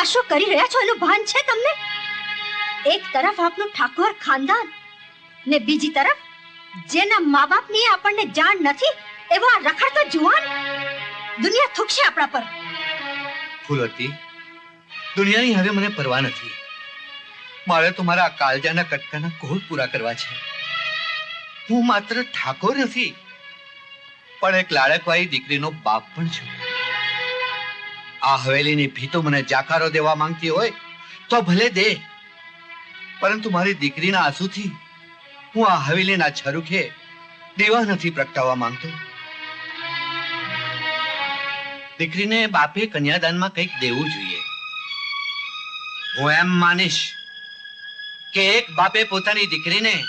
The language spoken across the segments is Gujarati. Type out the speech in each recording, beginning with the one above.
આ શું કરી રહ્યા છો? એનું ભાન છે તમને? એક તરફ આપનું ઠાકોર ખાનદાન ને બીજી તરફ જેના મા બાપની આપણને જાણ નથી, એવા રખડતા જુવાન દુનિયા થૂકશે આપણા પર. ફૂલવતી દુનિયાની હવે મને પરવા નથી. મારે તો મારા આ કાળજાના કટકાના કોલ પૂરા કરવા છે. હું માત્ર ઠાકોર નથી, પણ એક લાડકવાળી દીકરીનો બાપ પણ છું. આ હવેલીની ભીતો મને જાકારો દેવા માંગતી હોય તો ભલે દે. પરંતુ મારી દીકરીના આંસુથી હું આ હવેલીના છરુખે દેવા નથી પ્રગટાવવા માંગતો. દીકરીને બાપે કન્યાદાનમાં કંઈક દેવું જોઈએ. હું એમ માનીશ કે એક બાપે પોતાની દીકરીને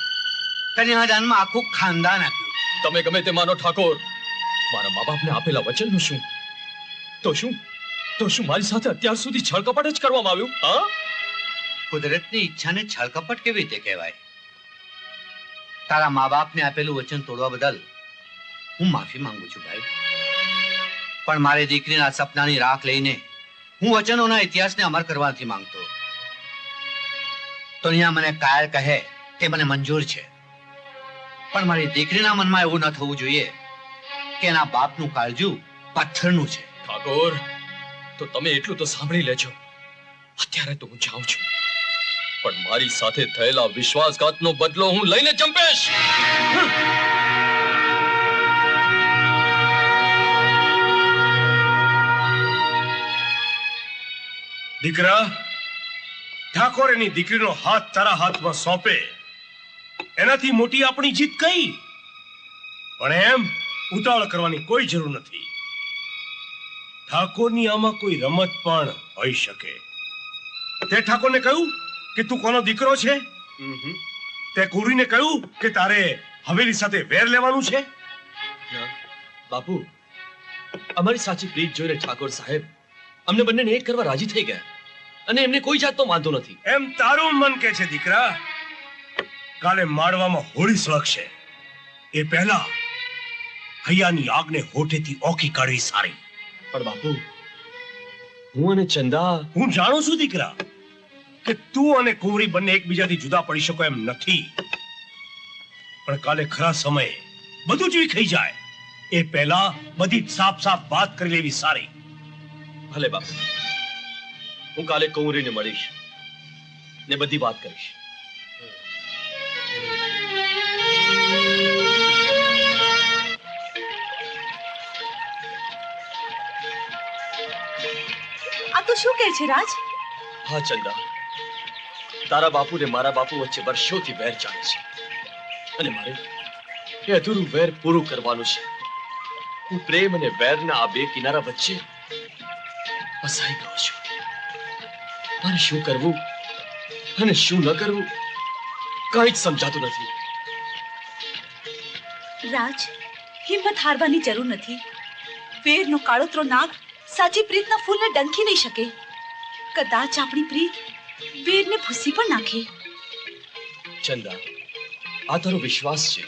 કન્યાદાનમાં આખું ખાનદાન આપ્યું. તમે ગમે તે માનો ઠાકોર, મારા મા બાપને આપેલા વચનનું શું? તો શું? તો શું મારી સાથે અત્યાર સુધી છળકપટ જ કરવામાં આવ્યું? હા? કુદરતની ઈચ્છાને છળકપટ કેવી રીતે કહેવાય? તારા મા બાપને આપેલું વચન તોડવા બદલ હું માફી માંગુ છું ભાઈ. પણ મારી દીકરીના સપનાની રાખ લઈને હું વચનોના ઇતિહાસને અમર કરવા નથી માંગતો દુનિયા મને કાયર કહે તે મને મંજૂર છે. પણ મારી દીકરીના મનમાં એવું ન થવું જોઈએ કે એના બાપનું કાળજું પથ્થરનું છે. ઠાકોર તો તમે એટલું તો સાંભળી લેજો. અત્યારે તો હું જાઉં છું. પણ મારી સાથે થયેલા વિશ્વાસઘાતનો બદલો હું લઈને ચંપેશ! દીકરા ઠાકોર એની દીકરીનો હાથ તારા હાથમાં સોંપે. એનાથી મોટી આપણી જીત કઈ? પણ એમ ઉતાવળ કરવાની કોઈ જરૂર નથી. ઠાકોરની આમાં કોઈ રમત પણ હોઈ શકે. તે ઠાકોરને કહ્યું કે તું કોનો દીકરો છે? તે કુરીને કહ્યું કે તારે હવેલી સાથે વેર લેવાનું છે? બાપુ અમારી સાચી પ્રીત જોઈને ઠાકોર સાહેબ અમને બંનેને એક કરવા રાજી થઈ ગયા. અને એમને કોઈ જાતનો વાંધો નથી. એમ તારું મન કે છે દીકરા? કાલે માળવામાં હોળી સળગશે. એ પહેલા હૈયાની આગને હોઠેથી ઓકી કાઢવી સારી. પણ બાપુ હું અને ચંદા હું જાણું છું દીકરા કે તું અને કુંવરી બંને એકબીજાથી જુદા પડી શકો એમ નથી. પણ કાલે ખરા સમયે બધું જ થઈ જાય. એ પહેલા બધી સાફ સાફ વાત કરી લેવી સારી. ભલે બાપુ હું કાલે કુંવરીને મળીશ ને બધી વાત કરીશ. તો શું કહે છે રાજ? હા ચંદા. તારા બાપુ ને મારા બાપુ વચ્ચે વર્ષોથી વેર ચાલે છે. અને મારે એ અધૂરું વેર પૂરું કરવાનું છે. હું પ્રેમ અને વેરના આ બે કિનારા વચ્ચે ફસાઈ ગયો છું. મારે શું કરવું અને શું ન કરવું કઈ જ સમજાતું નથી. રાજ હિંમત હારવાની જરૂર નથી. વેરનો કાળોતરો નાગ સાચી પ્રીતના ફૂલને ડંખી નહીં શકે. કદાચ આપણી પ્રીત વેરને ભૂસી પણ નાખે. ચંદા આ તારો વિશ્વાસ છે.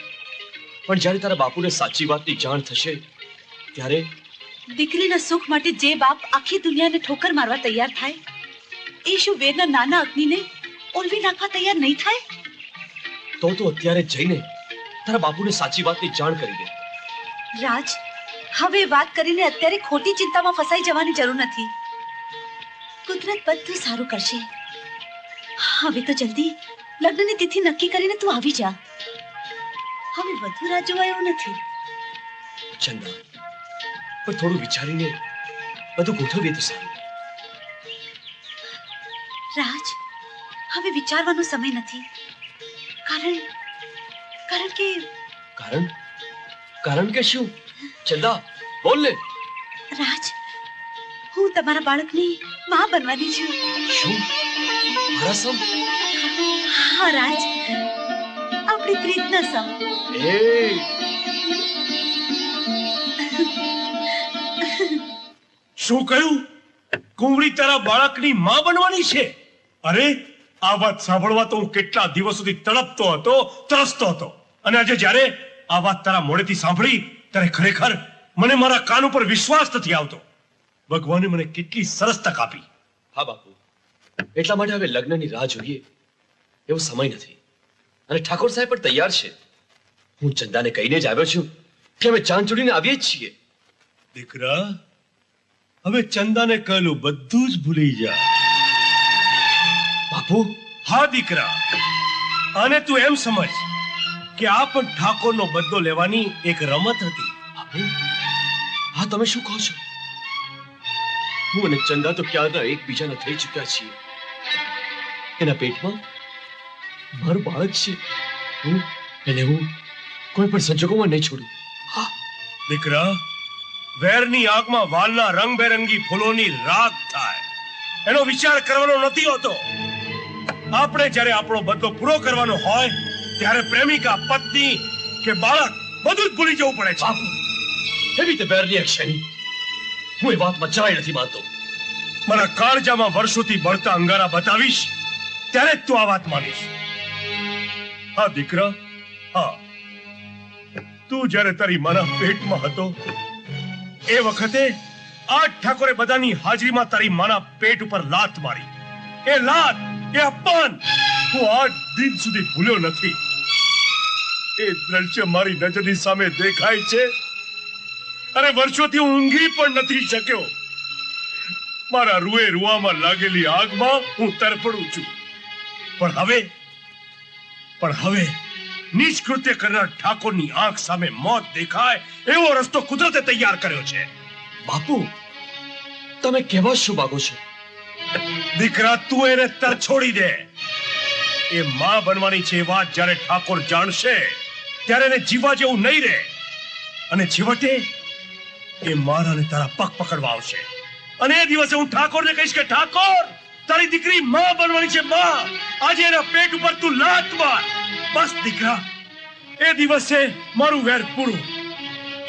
પણ જ્યારે તારા બાપુને સાચી વાતની જાણ થશે ત્યારે? દીકરીના સુખ માટે જે બાપ આખી દુનિયાને ઠોકર મારવા તૈયાર થાય એ શું વેરના નાના અગ્નિને ઓલવી નાખવા તૈયાર નહીં થાય? તો તો અત્યારે જઈને તારા બાપુને સાચી વાતની જાણ કરી દે. રાજ હવે વાત કરીને અત્યારે ખોટી ચિંતામાં ફસાઈ જવાની જરૂર નથી. કુદરત બધું સારું કરશે. હવે તો જલ્દી લગ્નની તિથિ નક્કી કરીને તું આવી જા. હવે વધુ રાહ જોવા એવું નથી. ચંદા પણ થોડું વિચારીને બધું ગોઠવીએ તો સારું. રાજ હવે વિચારવાનો સમય નથી. કારણ કારણ કે કારણ? કારણ કે શું? ચંદા બોલ ને. રાજ હું તમારા બાળકની માં બનવાની છું. શું? મારા સમ? હા રાજ. આપણી પ્રીતના સમ. એ. શું કહ્યું? કુંવરી તારા બાળકની માં બનવાની છે? અરે આ વાત સાંભળવા તો હું કેટલા દિવસ સુધી તડપતો હતો તરસતો હતો. અને આજે જ્યારે આ વાત તારા મોડેથી સાંભળી ત્યારે ખરેખર મને મારા કાન ઉપર વિશ્વાસ નથી આવતો. ભગવાને મને કેટલી સરસ તક આપી. હા બાપુ. એટલા માટે હવે લગ્નની રાહ જોઈએ. એવો સમય નથી. અને ઠાકોર સાહેબ પણ તૈયાર છે. હું ચંદાને કહીને જ આવ્યો છું કે અમે ચાંદ જોડીને આવીએ જ છીએ. દીકરા હવે ચંદાને કહેલું બધું જ ભૂલી જા. બાપુ? હા દીકરા. અને તું એમ સમજ. કે આ પણ ઠાકોરનો બદલો લેવાની એક રમત હતી. હા તમે શું કહો છો? હું અને ચંદા તો ક્યારના એકબીજાના થઈ ચૂક્યા છીએ. એના પેટમાં મારું બાળક છે. હું એને હું કોઈ પણ સંજોગોમાં નહીં છોડું. હા. દીકરા વેરની આગમાં વાલના રંગબેરંગી ફૂલોની રાગ થાય. એનો વિચાર કરવાનો નથી હોતો. આપણે જ્યારે આપણો બદલો પૂરો કરવાનો હોય ત્યારે પ્રેમિકા પત્ની કે બાળક બધું જ ભૂલી જવું પડે છે. બાપુ એવી તે બેરની અક્ષયની હું એ વાતમાં જરાય નથી માનતો. મારા કાળજામાં વર્ષોથી બળતા અંગારા બતાવીશ ત્યારે જ તું આ વાત માનીશ. હા દીકરા હા. તું જ્યારે તારી મારા પેટમાં હતો એ વખતે આ ઠાકોરે બધાની હાજરીમાં તારી માના પેટ ઉપર લાત મારી. એ લાત એ અપમાન હું આજ દિન સુધી ભૂલ્યો નથી. એ દ્રશ્ય મારી નજરની સામે દેખાય છે. અરે વર્ષોથી હું ઊંઘી પણ નથી શક્યો. મારા રૂએ રૂવામાં લાગેલી આગમાં હું તરફડું છું. પણ હવે પણ હવે નિષ્કૃત્ય કરનાર ઠાકોરની આંખ સામે મોત દેખાય એવો રસ્તો કુદરતે તૈયાર કર્યો છે. બાપુ તમે કેવા શું માગો છો? દીકરા તું એને તર છોડી દે. એ માં બનવાની છે એ વાત જ્યારે ઠાકોર જાણશે. ત્યારે એને જીવવા જેવું નહીં રહે. અને છેવટે એ મારા ને તારા પગ પકડવા આવશે. અને એ દિવસે હું ઠાકોરને કહીશ કે, ઠાકોર, તારી દીકરી માં બનવાની છે, માં. આજે એના પેટ ઉપર તું લાત માર. બસ દીકરા, એ દિવસે મારું વેર પૂરું.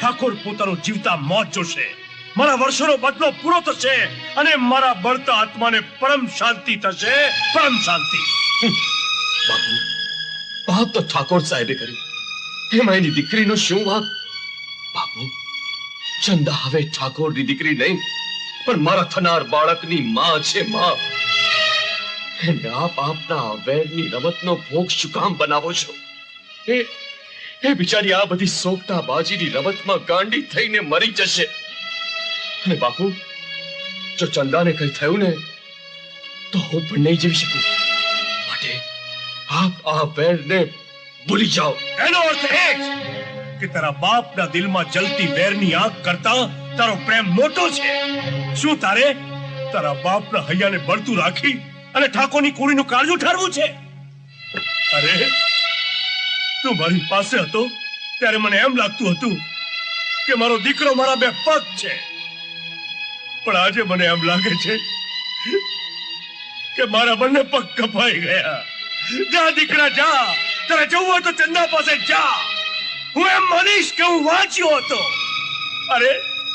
ઠાકોર પોતાનું જીવતા મોત જોશે. મારા વર્ષોનો બદલો પૂરો થશે અને મારા બળતા આત્માને પરમ શાંતિ થશે. પરમ શાંતિ. બાપુ પાપ તો ઠાકોર સાહેબે કર્યું. એમાં એની દીકરીનો શું વાંક? બાપુ ચંદા હવે ઠાકોરની દીકરી નહીં, પણ મારા થનાર બાળકની માં છે માં. એને આપ આપના વેરની રમતનો ભોગ શું કામ બનાવો છો? એ એ બિચારી આ બધી સોગતા બાજીની રમતમાં ગાંડી થઈને મરી જશે. અને બાપુ, જો ચંદાને કઈ થયું ને, તો હું પણ નહીં જીવી શકું. માટે આપ આ વેરને ભૂલી જાઓ. એનો અર્થ એ જ કે તારા બાપના દિલમાં જલતી વેરની આગ કરતા તારો પ્રેમ મોટો છે. શું તારે તારા બાપના હૈયાને બળતું રાખી અને ઠાકોરની કુળીનું કાળજું ઠારવું છે? અરે, તું મારી પાસે હતો ત્યારે મને એમ લાગતું હતું કે મારો દીકરો મારા બે પગ છે. પણ આજે મને એમ લાગે છે કે મારા બંને પગ કપાઈ ગયા. જા દીકરા, જા. તારે જવું હોય તો ચંદા પાસે જા. હું એમ માનીશ કે હું વાંચ્યો હતો. અરે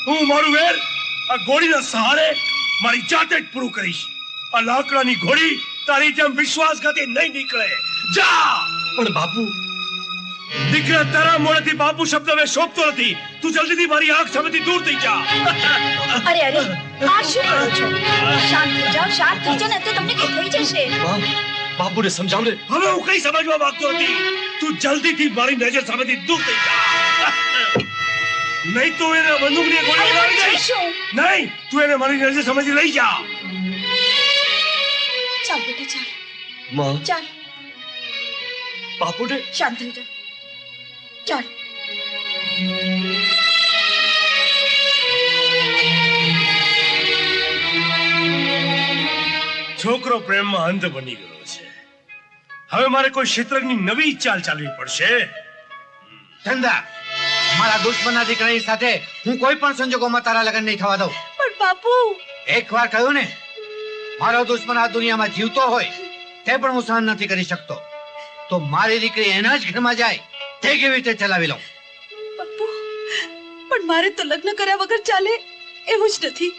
હું મારું વેર આ ઘોડીના સહારે મારી જાતે જ પૂરું કરીશ. આ લાકડાની ઘોડી તારી જેમ વિશ્વાસઘાતી નહીં નીકળે. જા! પણ બાપુ દીકરા તારા મોડેથી બાપુ શબ્દ મેં શોભતો નથી. તું જલ્દીથી મારી આંખ સામેથી દૂર થઈ જા. અરે અરે આ શું કરો છો? શાંત થઈ જાઓ શાંત. થઈ જાઓ ને તો તમને કઈ થઈ જશે. બાપુને સમજાવ ને હવે હું કઈ સમજવા માંગતો નથી. તું જલ્દીથી મારી નજર સામેથી દૂર થઈ જા. નહીં તો એને બંદૂકની ગોળી મારી દઈશ. નહીં તું એને મારી નજર સામેથી લઈ જા. ચાલ બેટા ચાલ. માં. ચાલ. બાપુને શાંત થઈ જા. ચાલ. છોકરો પ્રેમમાં અંધ બની ગયો. હવે મારે કોઈ ક્ષેત્રની નવી ચાલ ચાલવી પડશે. ચંદા મારા દુશ્મનના દીકરાની સાથે હું કોઈ પણ સંજોગોમાં તારા લગ્ન નહીં થવા દઉં. પણ બાપુ! એકવાર કહ્યું ને મારો દુશ્મન આ દુનિયામાં જીવતો હોય તે પણ હું સહન નથી કરી શકતો. તો મારી દીકરી એના જ ઘરમાં જાય તે કેવી રીતે ચલાવી લઉં? બાપુ પણ મારે તો લગ્ન કર્યા વગર ચાલે એવું જ નથી.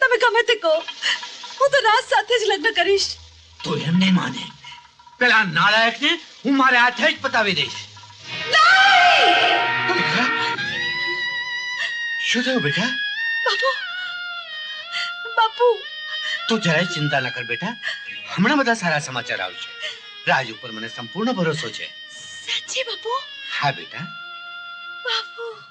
તમે ગમે તે કહો હું તો રાજ સાથે જ લગ્ન કરીશ. તો એમ નહીં માને. પેલા નાલાયકને હું મારે હાથે જ પતાવી દઈશ. શું થયું બેટા બાપુ! બાપુ! તું જરાય ચિંતા ન કર બેટા. હમણાં બધા સારા સમાચાર આવશે. રાજ ઉપર મને સંપૂર્ણ ભરોસો છે. સાચે બાપુ? હા બેટા. બાપુ!